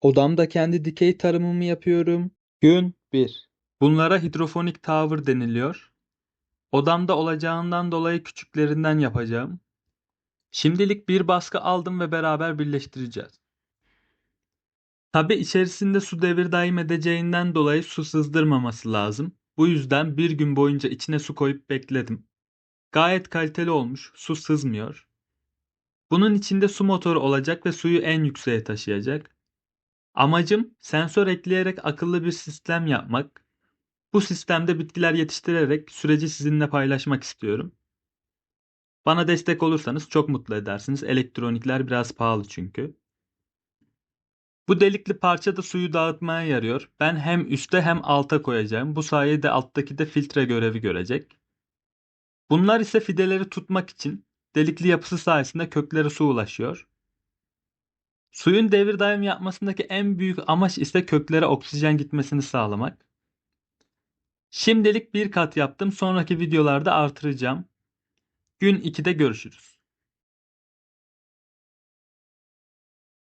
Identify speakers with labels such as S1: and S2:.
S1: Odamda kendi dikey tarımımı yapıyorum. Gün 1. Bunlara hidrofonik tower deniliyor. Odamda olacağından dolayı küçüklerinden yapacağım. Şimdilik bir baskı aldım ve beraber birleştireceğiz. Tabi içerisinde su devir daim edeceğinden dolayı su sızdırmaması lazım. Bu yüzden bir gün boyunca içine su koyup bekledim. Gayet kaliteli olmuş, su sızmıyor. Bunun içinde su motoru olacak ve suyu en yükseğe taşıyacak. Amacım sensör ekleyerek akıllı bir sistem yapmak. Bu sistemde bitkiler yetiştirerek süreci sizinle paylaşmak istiyorum. Bana destek olursanız çok mutlu edersiniz. Elektronikler biraz pahalı çünkü. Bu delikli parça da suyu dağıtmaya yarıyor. Ben hem üste hem alta koyacağım. Bu sayede alttaki de filtre görevi görecek. Bunlar ise fideleri tutmak için delikli yapısı sayesinde köklere su ulaşıyor. Suyun devir daim yapmasındaki en büyük amaç ise köklere oksijen gitmesini sağlamak. Şimdilik bir kat yaptım. Sonraki videolarda artıracağım. Gün 2'de görüşürüz.